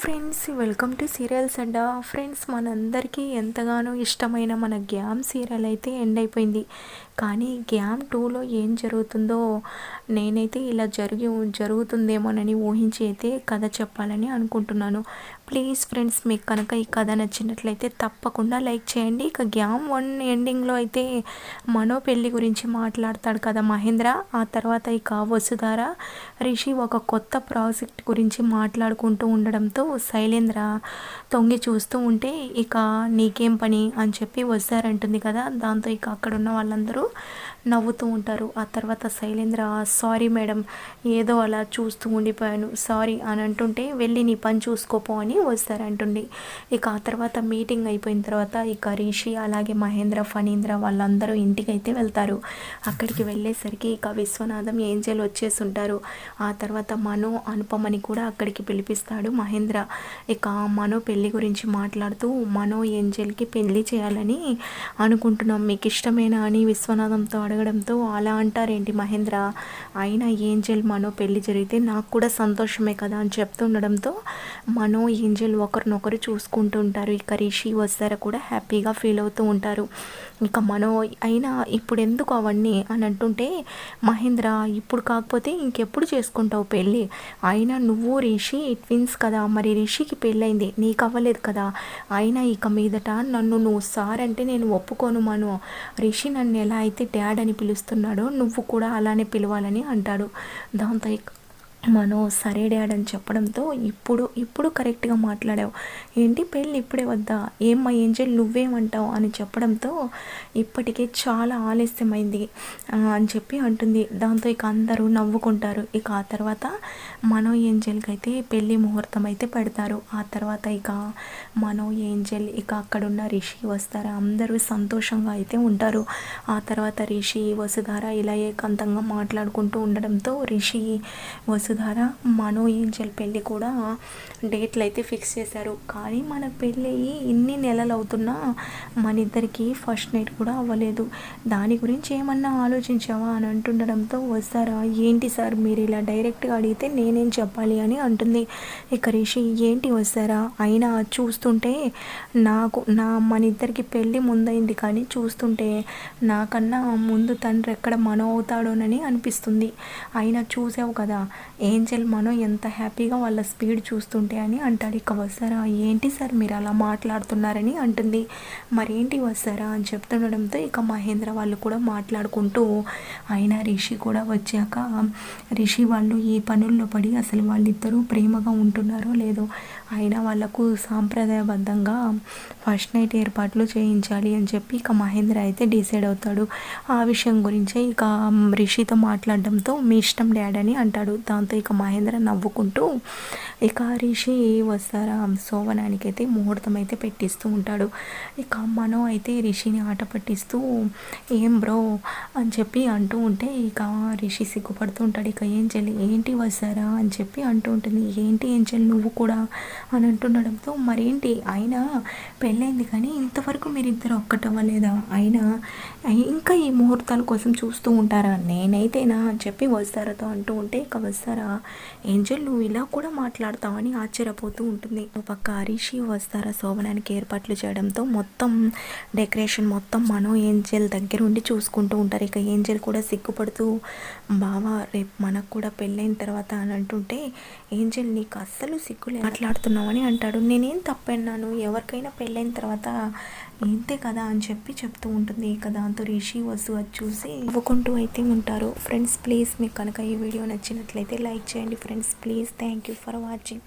Friends welcome to serials Adda friends మనందరికీ ఎంతగానో ఇష్టమైన మన గ్యామ్ సీరియల్ అయితే ఎండ్ అయిపోయింది. కానీ గ్యామ్ టూలో ఏం జరుగుతుందో నేనైతే ఇలా జరిగి జరుగుతుందేమోనని ఊహించి అయితే కథ చెప్పాలని అనుకుంటున్నాను. ప్లీజ్ ఫ్రెండ్స్ మీకు కనుక ఈ కథ నచ్చినట్లయితే తప్పకుండా లైక్ చేయండి. ఇక గ్యామ్ వన్ ఎండింగ్లో అయితే మనో పెళ్ళి గురించి మాట్లాడతాడు కదా మహేంద్ర. ఆ తర్వాత ఇక వసుధార రిషి ఒక కొత్త ప్రాజెక్ట్ గురించి మాట్లాడుకుంటూ ఉండడంతో శైలేంద్ర తొంగి చూస్తూ ఉంటే ఇక నీకేం పని అని చెప్పి వస్తారంటుంది కదా. దాంతో ఇక అక్కడ ఉన్న వాళ్ళందరూ నవ్వుతూ ఉంటారు. ఆ తర్వాత శైలేంద్ర సారీ మేడం ఏదో అలా చూస్తూ ఉండిపోయాను. సారీ అని అంటుంటే వెళ్ళి నీ పని చూసుకోపో అని వస్తారంటుంది ఇక ఆ తర్వాత మీటింగ్ అయిపోయిన తర్వాత ఇక రిషి అలాగే మహేంద్ర ఫణీంద్ర వాళ్ళందరూ ఇంటికి అయితే వెళ్తారు. అక్కడికి వెళ్ళేసరికి ఇక విశ్వనాథం ఏంజల్ వచ్చేసి ఉంటారు. ఆ తర్వాత మను అనుపమని కూడా అక్కడికి పిలిపిస్తాడు మహేంద్ర. ఇక మను పెళ్ళి గురించి మాట్లాడుతూ మనో ఏంజల్కి పెళ్ళి చేయాలని అనుకుంటున్నాం. మీకు ఇష్టమేనా అని విశ్వనాథంతో అడగడంతో అలా అంటారేంటి మహేంద్ర? అయినా ఏంజల్ మనో పెళ్ళి జరిగితే నాకు కూడా సంతోషమే కదా అని చెప్తుండడంతో మనో ఏంజల్ ఒకరినొకరు చూసుకుంటూ ఉంటారు. ఇక రిషి వస్తారా కూడా హ్యాపీగా ఫీల్ అవుతూ ఉంటారు. ఇక మనో అయినా ఇప్పుడు ఎందుకు అవన్నీ అని అంటుంటే మహేంద్ర ఇప్పుడు కాకపోతే ఇంకెప్పుడు చేసుకుంటావు పెళ్ళి? అయినా నువ్వు రిషి ట్విన్స్ కదా మరి రిషికి పెళ్ళైంది నీకు అవ్వలేదు కదా. అయినా ఇక మీదట నన్ను నువ్వు సార్ అంటే నేను ఒప్పుకోను మను. రిషి నన్ను ఎలా అయితే డాడ్ అని పిలుస్తున్నాడో నువ్వు కూడా అలానే పిలవాలని అంటాడు దాంతో మనో సరే డాడ్ అని చెప్పడంతో ఇప్పుడు ఇప్పుడు కరెక్ట్గా మాట్లాడావు. ఏంటి పెళ్ళి ఇప్పుడే వద్దా? ఏం మా ఏంజల్ నువ్వేమంటావు అని చెప్పడంతో ఇప్పటికే చాలా ఆలస్యమైంది. అని చెప్పి అంటుంది. దాంతో ఇక అందరూ నవ్వుకుంటారు. ఇక ఆ తర్వాత మనో ఏంజల్కి అయితే పెళ్ళి ముహూర్తం అయితే పెడతారు. ఆ తర్వాత ఇక మనో ఏంజల్ ఇక అక్కడున్న రిషి వస్తారు అందరూ సంతోషంగా అయితే ఉంటారు. ఆ తర్వాత రిషి వసుధార ఇలా ఏకాంతంగా మాట్లాడుకుంటూ ఉండడంతో రిషి వసు ద్వారా మనో ఏంజల్ పెళ్ళి కూడా డేట్లు అయితే ఫిక్స్ చేశారు. కానీ మన పెళ్ళి ఇన్ని నెలలు అవుతున్నా మన ఇద్దరికి ఫస్ట్ నైట్ కూడా అవ్వలేదు. దాని గురించి ఏమన్నా ఆలోచించావా అని అంటుండడంతో వస్తారా? ఏంటి సార్ మీరు ఇలా డైరెక్ట్గా అడిగితే నేనేం చెప్పాలి? అని అంటుంది. ఇక రిషి ఏంటి వస్తారా? అయినా చూస్తుంటే నాకు నా మన ఇద్దరికి పెళ్ళి ముందైంది కానీ చూస్తుంటే నాకన్నా ముందు తండ్రి ఎక్కడ మనో అవుతాడోనని అనిపిస్తుంది. అయినా చూసావు కదా ఏంజల్ మనో ఎంత హ్యాపీగా వాళ్ళ స్పీడ్ చూస్తుంటే అని అంటాడు. ఇక వస్తారా ఏంటి సార్ మీరు అలా మాట్లాడుతున్నారని? అంటుంది. మరేంటి వస్తారా అని చెప్తుండడంతో ఇక మహేంద్ర వాళ్ళు కూడా మాట్లాడుకుంటూ ఆయన రిషి కూడా వచ్చాక రిషి వాళ్ళు ఈ పనుల్లో పడి అసలు వాళ్ళిద్దరూ ప్రేమగా ఉంటున్నారో లేదో అయినా వాళ్ళకు సాంప్రదాయబద్ధంగా ఫస్ట్ నైట్ ఏర్పాట్లు చేయించాలి అని చెప్పి ఇక మహేంద్ర అయితే డిసైడ్ అవుతాడు. ఆ విషయం గురించే ఇక రిషితో మాట్లాడడంతో మీ ఇష్టం డాడ్ అని అంటాడు. దాంతో ఇక మహేంద్ర నవ్వుకుంటూ ఇక రిషి వస్తారా? శోభనానికి అయితే ముహూర్తం అయితే పెట్టిస్తూ ఉంటాడు. ఇక మనో అయితే రిషిని ఆట పట్టిస్తూ ఏం బ్రో? అని చెప్పి అంటూ ఉంటే ఇక రిషి సిగ్గుపడుతూ ఉంటాడు. ఇక ఏం చెల్లి ఏంటి వస్తారా? అని చెప్పి అంటూ ఉంటుంది. ఏంటి ఏం చెల్లి నువ్వు కూడా? అని అంటుండడంతో మరేంటి? అయినా పెళ్ళైంది కానీ ఇంతవరకు మీరిద్దరు ఒక్కటవ్వలేదా? అయినా ఇంకా ఈ ముహూర్తాల కోసం చూస్తూ ఉంటారా? నేనైతేనా? అని చెప్పి వస్తారతో అంటూ ఉంటే ఇక వస్తారా? ఏంజల్ నువ్వు ఇలా కూడా మాట్లాడతావని ఆశ్చర్యపోతూ ఉంటుంది. పక్క హరీషి వస్తారా శోభనానికి ఏర్పాట్లు చేయడంతో మొత్తం డెకరేషన్ మొత్తం మనో ఏంజల్ దగ్గర ఉండి చూసుకుంటూ ఉంటారు. ఇక ఏంజల్ కూడా సిగ్గుపడుతూ బావా రేపు మనకు కూడా పెళ్ళైన తర్వాత అని అంటుంటే ఏంజల్ నీకు అస్సలు సిగ్గులే మాట్లాడుతున్నావని అంటాడు. నేనేం తప్పన్నాను? ఎవరికైనా పెళ్ళైన తర్వాత ఏంతే కదా అని చెప్పి చెప్తూ ఉంటుంది. ఇక దాంతో రిషి వసు అది చూసి ఇవ్వకుంటూ అయితే ఉంటారు. ఫ్రెండ్స్ ప్లీజ్ మీకు కనుక ఈ వీడియో నచ్చినట్లయితే లైక్ చేయండి. Friends please thank you for watching.